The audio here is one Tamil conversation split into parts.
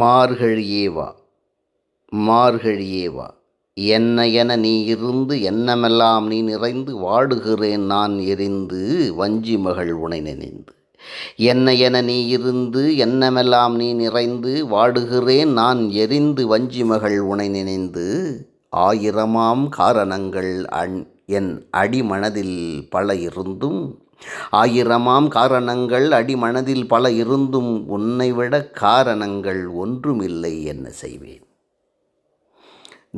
மார்கழியேவா மார்கழியேவா என்ன என நீ இருந்து என்னமெல்லாம் நீ நிறைந்து வாடுகிறேன் நான் எரிந்து வஞ்சி மகள் உனை நினைந்து. என்ன என நீ இருந்து என்னமெல்லாம் நீ நிறைந்து வாடுகிறேன் நான் எரிந்து வஞ்சி மகள் உனை நினைந்து. ஆயிரமாம் காரணங்கள் அன் என் அடிமனதில் பல இருந்தும் ஆயிரமாம் காரணங்கள் அடிமனதில் பல இருந்தும் உன்னை விட காரணங்கள் ஒன்றுமில்லை என்ன செய்வேன்?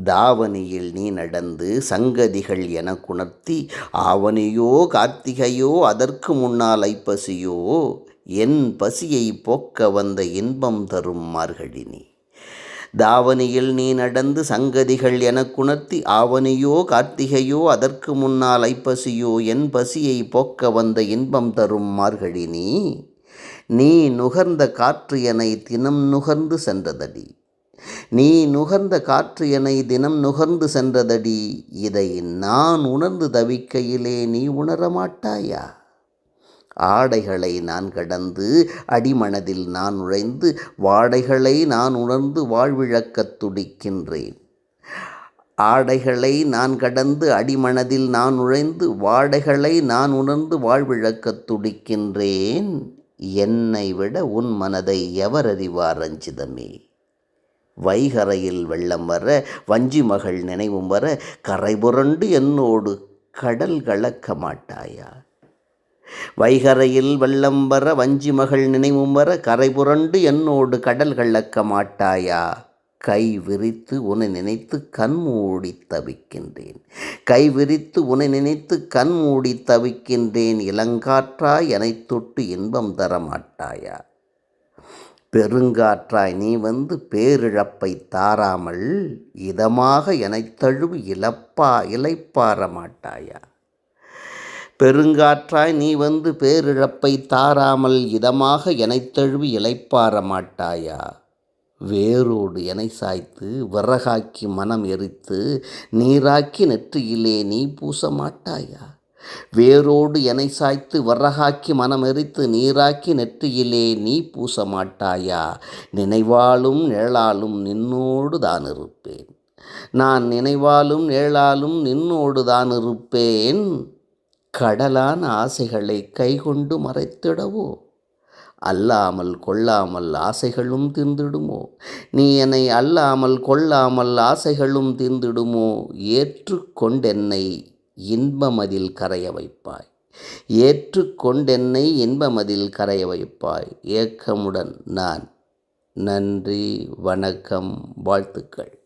தாவணியில் நீ நடந்து சங்கதிகள் என குணர்த்தி ஆவணியோ கார்த்திகையோ அதற்கு முன்னால் ஐப்பசியோ என் பசியை போக்க வந்த இன்பம் தரும் மார்கழி நீ. தாவணியில் நீ நடந்து சங்கதிகள் எனக்குணர்த்தி ஆவணியோ கார்த்திகையோ அதற்கு முன்னால் ஐப்பசியோ என் பசியை போக்க வந்த இன்பம் தரும் மார்கழி நீ. நீ நுகர்ந்த காற்று எனை தினம் நுகர்ந்து சென்றதடி. நீ நுகர்ந்த காற்று எனை தினம் நுகர்ந்து சென்றதடி. இதை நான் உணர்ந்து தவிக்கையிலே நீ உணரமாட்டாயா? ஆடைகளை நான் கடந்து அடிமனதில் நான் நுழைந்து வாடைகளை நான் உணர்ந்து வாழ்விழக்கத் துடிக்கின்றேன். ஆடைகளை நான் கடந்து அடிமனதில் நான் நுழைந்து வாடைகளை நான் உணர்ந்து வாழ்விழக்கத் துடிக்கின்றேன். என்னை விட உன் மனதை எவர் அறிவார் ரஞ்சிதமே வைகரையில் வெள்ளம் வர வஞ்சி மகள் நினைவும் வர கரைபுரண்டு என்னோடு கடல் கலக்க மாட்டாயா? வைகரையில் வெள்ளம் வர வஞ்சி மகள் நினைவும் வர கரை புரண்டு என்னோடு கடல் கள்ளக்க மாட்டாயா? கை விரித்து உன்னை நினைத்து கண் மூடி தவிக்கின்றேன். கை விரித்து உன்னை நினைத்து கண் மூடி தவிக்கின்றேன். இளங்காற்றாய் எனை தொட்டு இன்பம் தர மாட்டாயா? பெருங்காற்றாய் நீ வந்து பேரிழப்பை தாராமல் இதமாக எனைத் தழுவி இழப்பா இலைப்பாற மாட்டாயா? பெருங்காற்றாய் நீ வந்து பேரிழப்பை தாராமல் இதமாக எனைத்தழுவி தழுவி மாட்டாயா? வேரோடு எனை சாய்த்து விறகாக்கி மனம் எரித்து நீராக்கி நெற்றியிலே நீ பூச மாட்டாயா? வேரோடு எனை சாய்த்து விறகாக்கி மனம் எரித்து நீராக்கி நெற்றியிலே நீ பூச மாட்டாயா? நினைவாலும் நிழலாலும் நின்னோடு தான் இருப்பேன். நான் நினைவாலும் நிழலாலும் நின்னோடு தான் இருப்பேன். கடலான ஆசைகளை கைகொண்டு மறைத்திடவோ? அல்லாமல் கொள்ளாமல் ஆசைகளும் தீர்ந்திடுமோ? நீ என்னை அல்லாமல் கொள்ளாமல் ஆசைகளும் தீர்ந்திடுமோ? ஏற்றுக்கொண்டென்னை இன்பமதில் கரைய வைப்பாய். ஏற்றுக்கொண்டென்னை இன்பமதில் கரைய வைப்பாய். ஏக்கமுடன் நான். நன்றி வணக்கம் வாழ்த்துக்கள்.